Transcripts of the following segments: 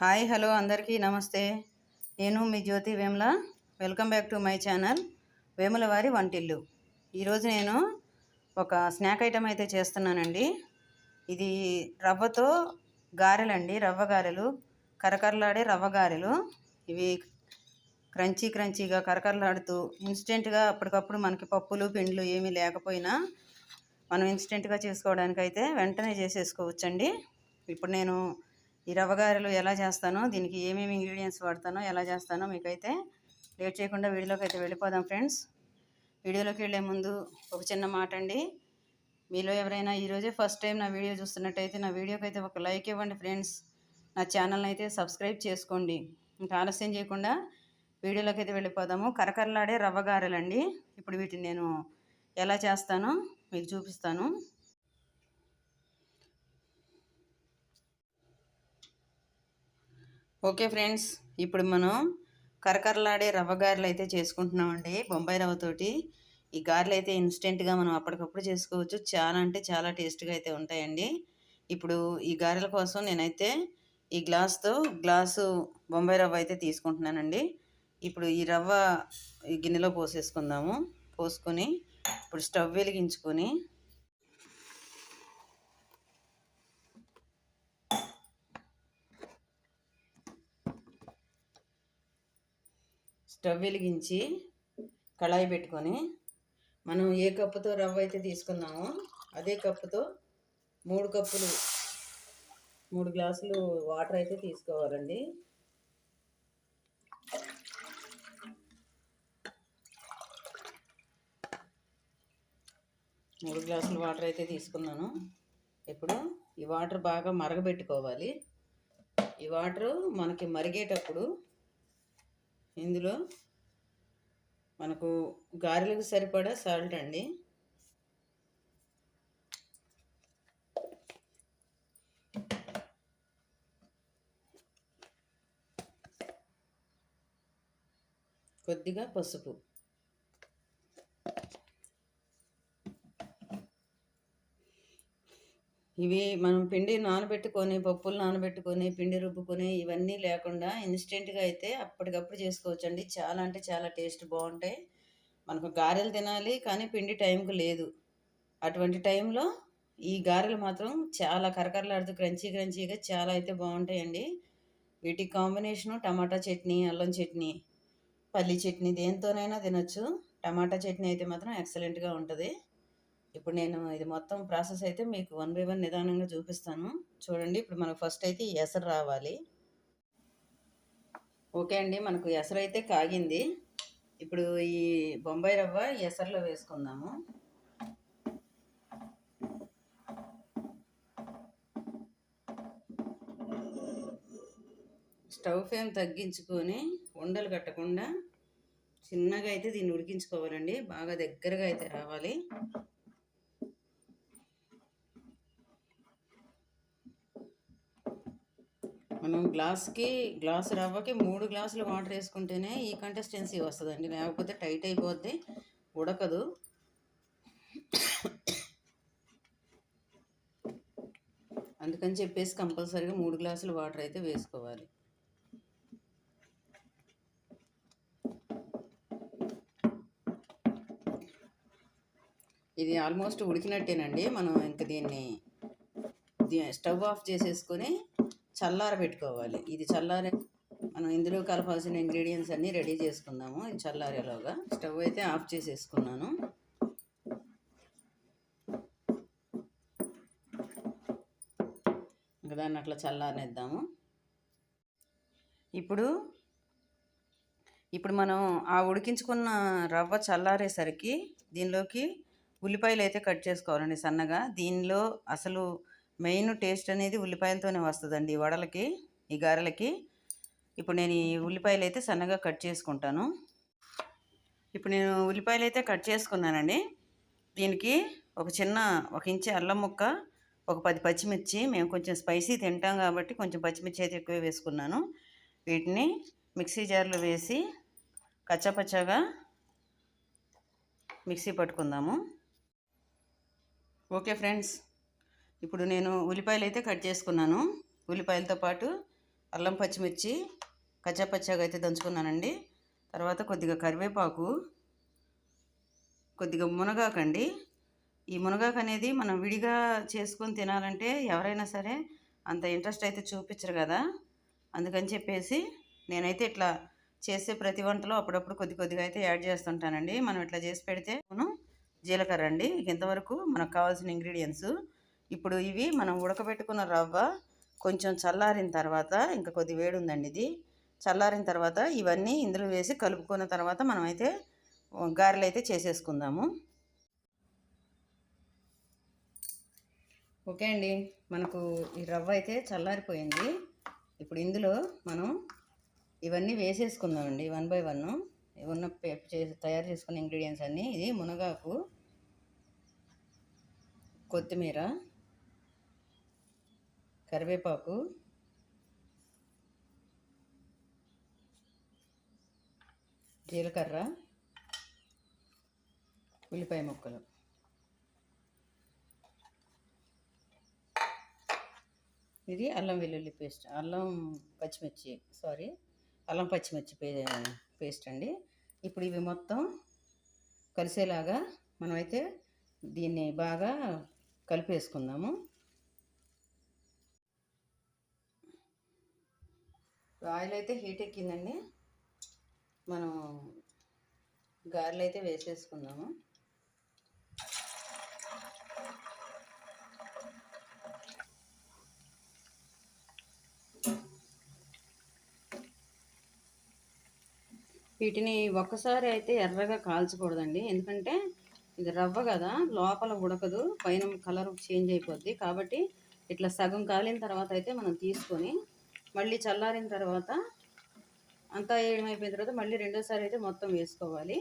Hi hello అందరికీ నమస్తే. నేను మీ Jyothi Vemula. Welcome back to my channel Vemula వారి వంటిల్లు. ఈరోజు నేను ఒక స్నాక్ ఐటమ్ అయితే చేస్తున్నానండి. ఇది రవ్వతో గారెలండి రవ్వ గారెలు. కరకరలాడే రవ్వ గారెలు. ఇవి క్రంచీ క్రంచీగా కరకరలాడుతూ ఇన్స్టెంట్గా అప్పటికప్పుడు మనకి పప్పులు పిండ్లు ఏమీ లేకపోయినా మనం ఇన్స్టెంట్గా చేసుకోవడానికి అయితే వెంటనే చేసేసుకోవచ్చండి. ఇప్పుడు నేను ఈ రవ్వ గారెలు ఎలా చేస్తానో దీనికి ఏమేమి ఇంగ్రీడియంట్స్ వాడతానో ఎలా చేస్తానో మీకైతే లేట్ చేయకుండా వీడియోలోకి అయితే వెళ్ళిపోదాం ఫ్రెండ్స్. వీడియోలోకి వెళ్ళే ముందు ఒక చిన్న మాట అండి. మీలో ఎవరైనా ఈరోజే ఫస్ట్ టైం నా వీడియో చూస్తున్నట్టయితే నా వీడియోకి అయితే ఒక లైక్ ఇవ్వండి ఫ్రెండ్స్. నా ఛానల్ని అయితే సబ్స్క్రైబ్ చేసుకోండి. ఇంకా ఆలస్యం చేయకుండా వీడియోలోకి అయితే వెళ్ళిపోదాము. కరకరలాడే రవ్వ గారెలండి. ఇప్పుడు వీటిని నేను ఎలా చేస్తానో మీకు చూపిస్తాను. ఓకే ఫ్రెండ్స్ ఇప్పుడు మనం కరకరలాడే రవ్వ గారెలు అయితే చేసుకుంటున్నామండి. బొంబాయి రవ్వతోటి ఈ గారెలు అయితే ఇన్స్టెంట్గా మనం అప్పటికప్పుడు చేసుకోవచ్చు. చాలా అంటే చాలా టేస్ట్గా అయితే ఉంటాయండి. ఇప్పుడు ఈ గారెల కోసం నేనైతే ఈ గ్లాస్తో గ్లాసు బొంబాయి రవ్వ అయితే తీసుకుంటున్నానండి. ఇప్పుడు ఈ రవ్వ ఈ గిన్నెలో పోసేసుకుందాము. పోసుకొని ఇప్పుడు స్టవ్ వెలిగించుకొని స్టవ్ వెలిగించి కళాయి పెట్టుకొని మనం ఏ కప్పుతో రవ్వ అయితే తీసుకున్నామో అదే కప్పుతో మూడు కప్పులు మూడు గ్లాసులు వాటర్ అయితే తీసుకోవాలండి. మూడు గ్లాసులు వాటర్ అయితే తీసుకున్నాను. ఇప్పుడు ఈ వాటర్ బాగా మరగబెట్టుకోవాలి. ఈ వాటర్ మనకి మరిగేటప్పుడు ఇందులో మనకు గారెలకు సరిపడా సాల్ట్ అండి. కొద్దిగా పసుపు. ఇవి మనం పిండి నానబెట్టుకొని పప్పులు నానబెట్టుకొని పిండి రుబ్బుకొని ఇవన్నీ లేకుండా ఇన్స్టెంట్గా అయితే అప్పటికప్పుడు చేసుకోవచ్చండి. చాలా అంటే చాలా టేస్ట్ బాగుంటాయి. మనకు గారెలు తినాలి కానీ పిండి టైంకు లేదు. అటువంటి టైంలో ఈ గారెలు మాత్రం చాలా కరకరలాడుతూ క్రంచీ క్రంచీగా చాలా అయితే బాగుంటాయండి. వీటి కాంబినేషను టమాటా చట్నీ అల్లం చట్నీ పల్లి చట్నీ దేంతోనైనా తినొచ్చు. టమాటా చట్నీ అయితే మాత్రం ఎక్సలెంట్గా ఉంటుంది. ఇప్పుడు నేను ఇది మొత్తం ప్రాసెస్ అయితే మీకు వన్ బై వన్ నిదానంగా చూపిస్తాను. చూడండి ఇప్పుడు మనకు ఫస్ట్ అయితే ఎసరు రావాలి. ఓకే అండి మనకు ఎసరు అయితే కాగింది. ఇప్పుడు ఈ బొంబాయి రవ్వ ఎసరులో వేసుకుందాము. స్టవ్ ఫ్లేమ్ తగ్గించుకొని ఉండలు కట్టకుండా చిన్నగా అయితే దీన్ని ఉడికించుకోవాలండి. బాగా దగ్గరగా అయితే రావాలి. మనం గ్లాస్కి గ్లాస్ రవ్వకి మూడు గ్లాసులు వాటర్ వేసుకుంటేనే ఈ కంటెస్టెన్సీ వస్తుందండి. లేకపోతే టైట్ అయిపోద్ది ఉడకదు. అందుకని చెప్పేసి కంపల్సరీగా మూడు గ్లాసులు వాటర్ అయితే వేసుకోవాలి. ఇది ఆల్మోస్ట్ ఉడికినట్టేనండి. మనం ఇంక దీన్ని స్టవ్ ఆఫ్ చేసేసుకొని చల్లార పెట్టుకోవాలి ఇది చల్లారే మనం ఇందులో కలపాల్సిన ఇంగ్రీడియంట్స్ అన్నీ రెడీ చేసుకుందాము. ఇది చల్లారేలోగా. స్టవ్ అయితే ఆఫ్ చేసేసుకున్నాను. ఇంకా దాన్ని అట్లా చల్లారనిద్దాము. ఇప్పుడు ఇప్పుడు మనం ఆ ఉడికించుకున్న రవ్వ చల్లారేసరికి దీనిలోకి ఉల్లిపాయలు అయితే కట్ చేసుకోవాలండి సన్నగా. దీనిలో అసలు మెయిన్ టేస్ట్ అనేది ఉల్లిపాయలతోనే వస్తుందండి ఈ వడలకి ఈ గారెలకి. ఇప్పుడు నేను ఈ ఉల్లిపాయలు అయితే సన్నగా కట్ చేసుకుంటాను. ఇప్పుడు నేను ఉల్లిపాయలు అయితే కట్ చేసుకున్నానండి. దీనికి ఒక చిన్న ఒక ఇంచి అల్లం ముక్క ఒక పది పచ్చిమిర్చి మేము కొంచెం స్పైసీ తింటాం కాబట్టి కొంచెం పచ్చిమిర్చి అయితే ఎక్కువ వేసుకున్నాను. వీటిని మిక్సీ జార్లో వేసి కచ్చపచ్చగా మిక్సీ పట్టుకుందాము. Okay friends. ఇప్పుడు నేను ఉల్లిపాయలు అయితే కట్ చేసుకున్నాను. ఉల్లిపాయలతో పాటు అల్లం పచ్చిమిర్చి కచ్చాపచ్చాగా అయితే దంచుకున్నానండి. తర్వాత కొద్దిగా కరివేపాకు కొద్దిగా మునగాకండి. ఈ మునగాకు అనేది మనం విడిగా చేసుకొని తినాలంటే ఎవరైనా సరే అంత ఇంట్రెస్ట్ అయితే చూపించరు కదా. అందుకని చెప్పేసి నేనైతే ఇట్లా చేసే ప్రతి వంటలో అప్పుడప్పుడు కొద్ది కొద్దిగా అయితే యాడ్ చేస్తుంటానండి. మనం ఇట్లా చేసి పెడితే మనం జీలకర్ర అండి. ఇంతవరకు మనకు కావాల్సిన ఇంగ్రీడియంట్స్ ఇప్పుడు ఇవి మనం ఉడకబెట్టుకున్న రవ్వ కొంచెం చల్లారిన తర్వాత ఇంకా కొద్ది వేడి ఉందండి ఇది. చల్లారిన తర్వాత ఇవన్నీ ఇందులో వేసి కలుపుకున్న తర్వాత మనమైతే గారెలు అయితే చేసేసుకుందాము. ఓకే అండి మనకు ఈ రవ్వ అయితే చల్లారిపోయింది. ఇప్పుడు ఇందులో మనం ఇవన్నీ వేసేసుకుందామండి వన్ బై వన్. ఉన్న చేసి తయారు చేసుకున్న ఇంగ్రీడియంట్స్ అన్నీ ఇది మునగాకు కొత్తిమీర కరివేపాకు. జీలకర్ర. ఉల్లిపాయ ముక్కలు. ఇది అల్లం వెల్లుల్లి పేస్ట్. అల్లం పచ్చిమిర్చి సారీ అల్లం పచ్చిమిర్చి పే పేస్ట్ అండి. ఇప్పుడు ఇవి మొత్తం కలిసేలాగా మనమైతే దీన్ని బాగా కలిపేసుకుందాము. ఆయిల్ అయితే హీట్ ఎక్కిందండి మనం గారెలు అయితే వేసేసుకుందాము. వీటిని ఒక్కసారి అయితే ఎర్రగా కాల్చకూడదండి. ఎందుకంటే ఇది రవ్వ కదా లోపల ఉడకదు పైన కలర్ చేంజ్ అయిపోద్ది. కాబట్టి ఇట్లా సగం కాలిన తర్వాత అయితే మనం తీసుకొని మళ్ళీ చల్లారిన తర్వాత అంతా ఏమైపోయిన తర్వాత మళ్ళీ రెండోసారి అయితే మొత్తం వేసుకోవాలి.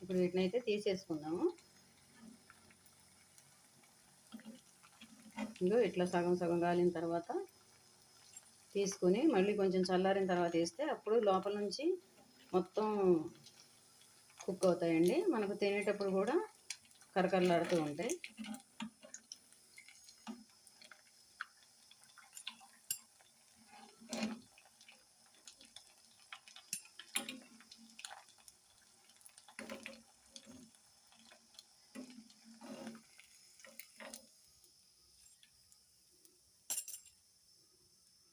ఇప్పుడు వీటిని అయితే తీసేసుకుందాము. ఇంకో ఇట్లా సగం సగం కాలిన తర్వాత తీసుకొని మళ్ళీ కొంచెం చల్లారిన తర్వాత వేస్తే అప్పుడు లోపల నుంచి మొత్తం కుక్ అవుతాయండి. మనకు తినేటప్పుడు కూడా కరకరలాడుతూ ఉంటాయి.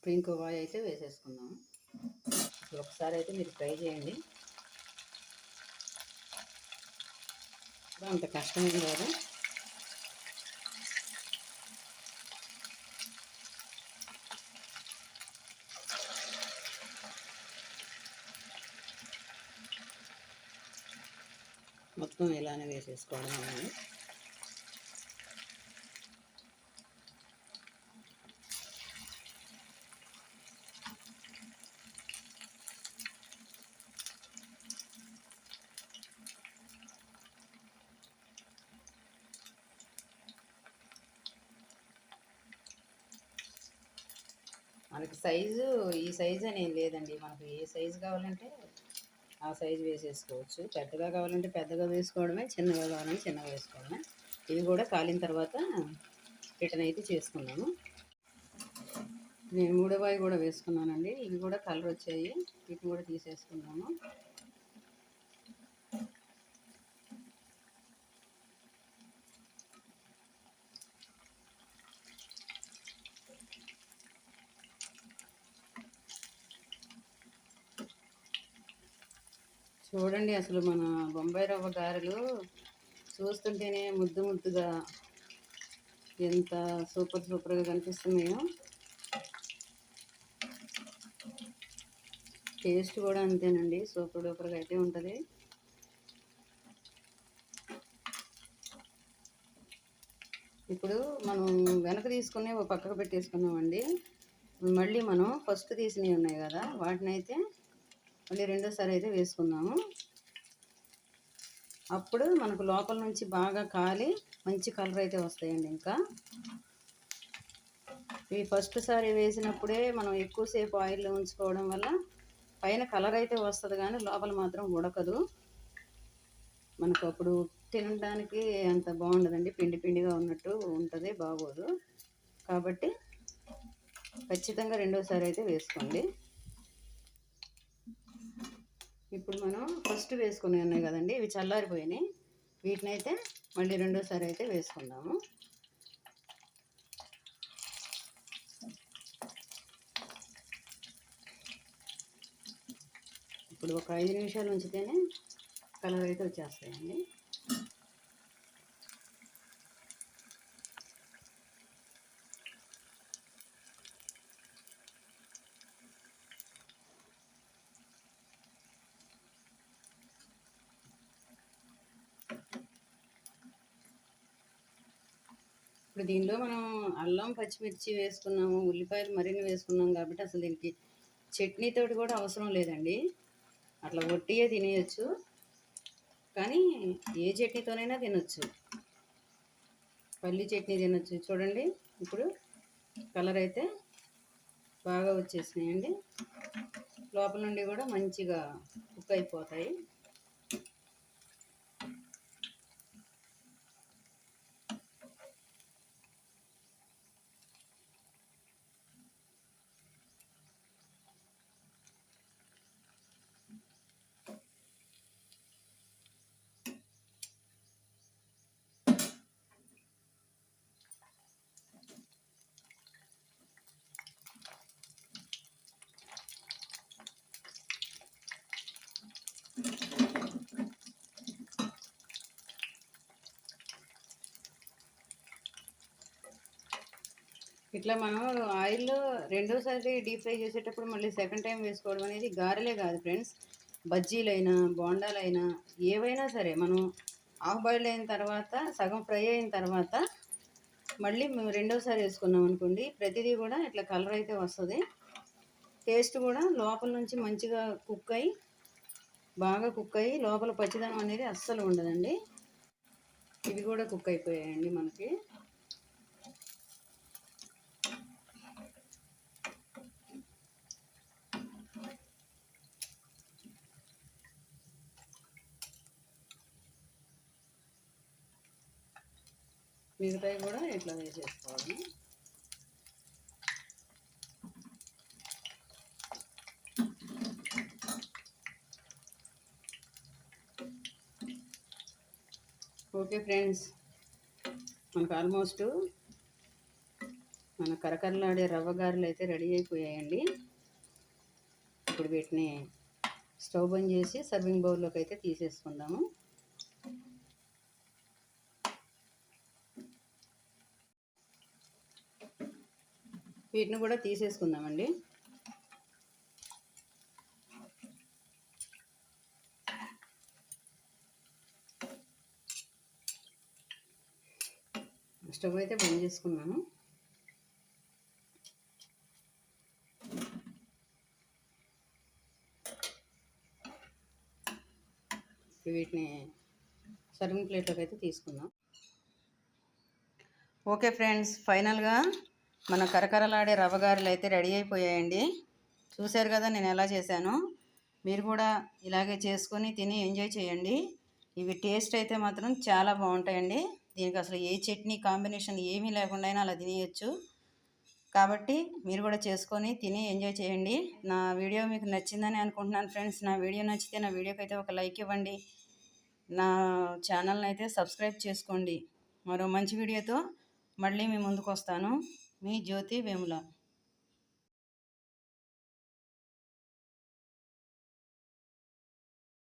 ఇంకో వాయి అయితే వేసేసుకుందాము ఒకసారి అయితే మీరు ట్రై చేయండి. అంత కష్టమేం లేదు. మొత్తం ఇలానే వేసేసుకోవడం అనేది మనకి సైజు ఈ సైజు అనేది లేదండి. మనకు ఏ సైజు కావాలంటే ఆ సైజు వేసేసుకోవచ్చు. పెద్దగా కావాలంటే పెద్దగా వేసుకోవడమే చిన్నగా కావాలంటే చిన్నగా వేసుకోవడమే. ఇవి కూడా కాలిన తర్వాత రిటర్న్ అయితే చేసుకున్నాను నేను మూడవాయి కూడా వేసుకున్నానండి. ఇవి కూడా కలర్ వచ్చాయి. వీటిని కూడా తీసేసుకున్నాను చూడండి అసలు మన బొంబాయి రవ్వ గారెలు చూస్తుంటేనే ముద్దు ముద్దుగా ఎంత సూపర్ సూపర్గా కనిపిస్తున్నాయో. టేస్ట్ కూడా అంతేనండి సూపర్ డూపర్గా అయితే ఉంటుంది. ఇప్పుడు మనం వెనక తీసుకుని ఒక పక్కకు పెట్టేసుకున్నామండి మళ్ళీ మనం ఫస్ట్ తీసినవి ఉన్నాయి కదా వాటిని అయితే మళ్ళీ రెండోసారి అయితే వేసుకుందాము. అప్పుడు మనకు లోపల నుంచి బాగా కాలి మంచి కలర్ అయితే వస్తాయండి ఇంకా. ఇవి ఫస్ట్ సారి వేసినప్పుడే మనం ఎక్కువసేపు ఆయిల్లో ఉంచుకోవడం వల్ల పైన కలర్ అయితే వస్తుంది కానీ లోపల మాత్రం ఉడకదు. మనకు అప్పుడు తినడానికి అంత బాగుండదండి. పిండి పిండిగా ఉన్నట్టు ఉంటుంది బాగోదు. కాబట్టి ఖచ్చితంగా రెండోసారి అయితే వేసుకోండి. ఇప్పుడు మనం ఫస్ట్ వేసుకుని ఉన్నాయి కదండి ఇవి చల్లారిపోయినాయి. వీటిని అయితే మళ్ళీ రెండోసారి అయితే వేసుకుందాము. ఇప్పుడు ఒక ఐదు నిమిషాలు ఉంచితేనే కలర్ అయితే వచ్చేస్తాయండి. ఇప్పుడు దీనిలో మనం అల్లం పచ్చిమిర్చి వేసుకున్నాము ఉల్లిపాయలు మరిన్ని వేసుకున్నాం కాబట్టి అసలు దీనికి చట్నీతోటి కూడా అవసరం లేదండి. అట్లా ఒట్టియే తినేయచ్చు. కానీ ఏ చట్నీతోనైనా తినొచ్చు. పల్లి చట్నీ తినొచ్చు. చూడండి ఇప్పుడు కలర్ అయితే బాగా వచ్చేసినాయండి. లోపల నుండి కూడా మంచిగా కుక్ అయిపోతాయి. ఇట్లా మనం ఆయిల్లో రెండోసారి డీప్ ఫ్రై చేసేటప్పుడు మళ్ళీ సెకండ్ టైం వేసుకోవడం అనేది గారెలే కాదు ఫ్రెండ్స్. బజ్జీలైనా బోండాలైనా ఏవైనా సరే మనం హాఫ్ బాయిల్ అయిన తర్వాత సగం ఫ్రై అయిన తర్వాత మళ్ళీ మేము రెండోసారి వేసుకున్నాం అనుకోండి ప్రతిదీ కూడా ఇట్లా కలర్ అయితే వస్తుంది. టేస్ట్ కూడా లోపల నుంచి మంచిగా కుక్ అయ్యి బాగా కుక్ అయ్యి లోపల పచ్చిదనం అనేది అస్సలు ఉండదండి. ఇవి కూడా కుక్ అయిపోయాయండి మనకి. మిగతాయి కూడా ఇట్లా వేసేసుకోవాలి. ఓకే ఫ్రెండ్స్ మనకు ఆల్మోస్ట్ మన కరకరలాడే రవ్వ గారెలు అయితే రెడీ అయిపోయాయండి. ఇప్పుడు వీటిని స్టవ్ బంద్ చేసి సర్వింగ్ బౌల్లోకి అయితే తీసేసుకుందాము. వీటిని కూడా తీసేసుకుందామండి. స్టవ్ అయితే బంద్ చేసుకున్నాను. వీటిని సర్వింగ్ ప్లేట్లోకి అయితే తీసుకుందాం. ఓకే ఫ్రెండ్స్ ఫైనల్గా మన కరకరలాడే రవ్వగారులు అయితే రెడీ అయిపోయాయండి. చూశారు కదా నేను ఎలా చేశాను? మీరు కూడా ఇలాగే చేసుకొని తిని ఎంజాయ్ చేయండి. ఇవి టేస్ట్ అయితే మాత్రం చాలా బాగుంటాయండి. దీనికి అసలు ఏ చట్నీ కాంబినేషన్ ఏమీ లేకుండా అయినా అలా తినేయచ్చు. కాబట్టి మీరు కూడా చేసుకొని తిని ఎంజాయ్ చేయండి. నా వీడియో మీకు నచ్చిందని అనుకుంటున్నాను ఫ్రెండ్స్. నా వీడియో నచ్చితే నా వీడియోకి అయితే ఒక లైక్ ఇవ్వండి. నా ఛానల్ని అయితే సబ్స్క్రైబ్ చేసుకోండి. మరో మంచి వీడియోతో మళ్ళీ మీ ముందుకు వస్తాను. మీ జ్యోతి వేముల